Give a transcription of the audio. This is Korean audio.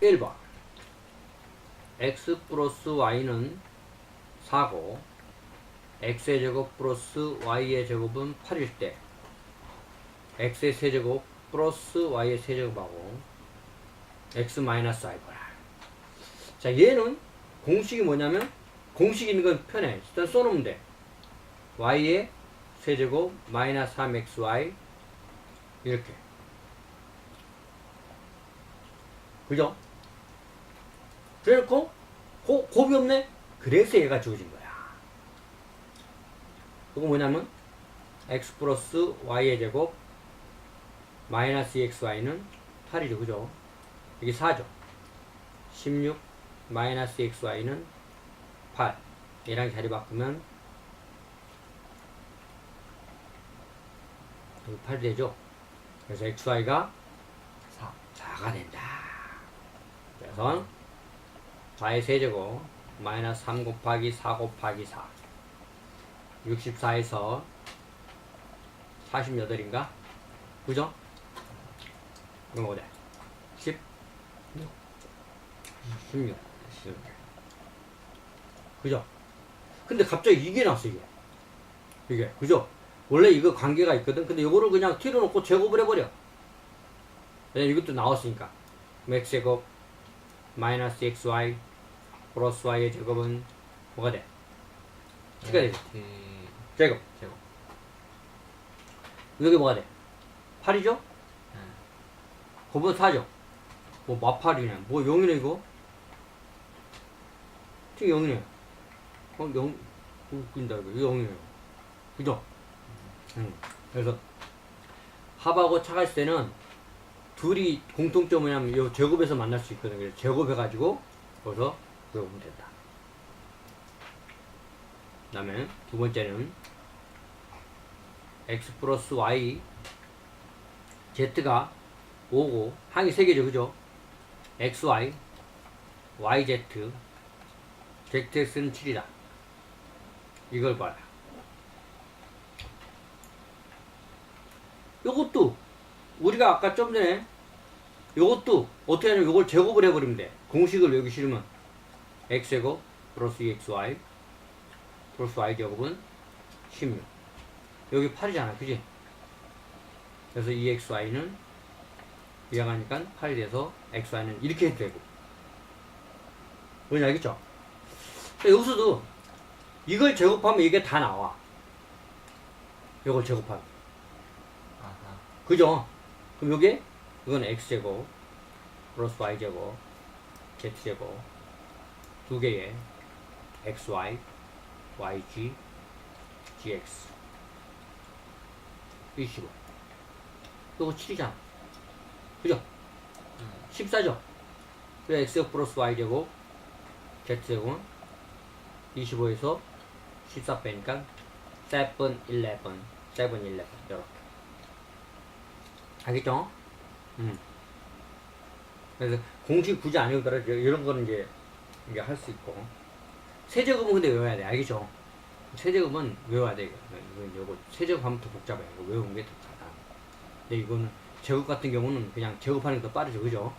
1번. X 플러스 y는 4고 x의 제곱 플러스 y의 제곱은 8일 때. X의 세제곱 플러스 y의 세제곱하고 x 마이너스 i거라 자 얘는 공식이 뭐냐면 공식 있는 건 편해. 일단 써놓으면 돼. Y의 세제곱 마이너스 3xy 이렇게. 그죠? 그래놓고 고, 곱이 없네? 그래서 얘가 주어진 거야 그거 뭐냐면 x 플러스 y의 제곱 마이너스 2xy는 8이죠 그죠? 이게 4죠 16 마이너스 xy는 8 얘랑 자리 바꾸면 여기 8 되죠? 그래서 xy가 4, 4가 된다 그래서 4의 세제곱 마이너스 3 곱하기 4 곱하기 4 64에서 48인가? 그죠? 이거 뭐래? 10? 16 이렇게 그죠? 근데 갑자기 이게 나왔어 이게 이게 그죠? 원래 이거 관계가 있거든 근데 이거를 그냥 틀어 놓고 제곱을 해버려 왜냐면 이것도 나왔으니까 x제곱 마이너스 xy y의 제곱은 뭐가 돼? t가 네. 제곱 제곱. 여기 뭐가 돼? 8이죠? 네. 곱은 4죠? 뭐 마팔이네 뭐 0이네 이거? 지금 0이네 어 0, 웃긴다 이거 이거 0이네요 그죠? 응. 그래서 합하고 차갈 때는 둘이 공통점 뭐냐면 이 제곱에서 만날 수 있거든요 그래서 제곱해가지고 거기서 외우면 된다. 그 다음에 두 번째는 x 플러스 y z가 5고 항이 3개죠. 그죠? Xy yz zx는 7이다. 이걸 봐라. 요것도 우리가 아까 좀 전에 요것도 어떻게 하냐면 요걸 제곱을 해버리면 돼. 공식을 외우기 싫으면 x제곱 플러스 2xy 플러스 y 제곱은 16 여기 8이잖아 그지? 그래서 2xy는 이해가 가니까 8이 돼서 xy는 이렇게 해도 되고. 뭔지 알겠죠? 여기서도 이걸 제곱하면 이게 다 나와. 이걸 제곱하면. 아하. 그죠? 그럼 요게 이건 x제곱 플러스 y제곱 z제곱 두 개의 xy yg gx 25 요거 7이잖아 그죠? 14죠? 그 x 플러스 y제곱 z제곱은 25에서 14 빼니까 7, 11, 7, 11 이렇게 알겠죠? 음. 그래서 공식 굳이 안 외우더라도 이런 거는 이제 이게 할 수 있고. 세제곱은 근데 외워야 돼. 알겠죠? 세제곱은 외워야 돼. 이거 요거 세제곱하면 더 복잡해. 이거 외우는 게 더 잘나 근데 이거는 제곱 같은 경우는 그냥 제곱하는 게 더 빠르죠. 그죠?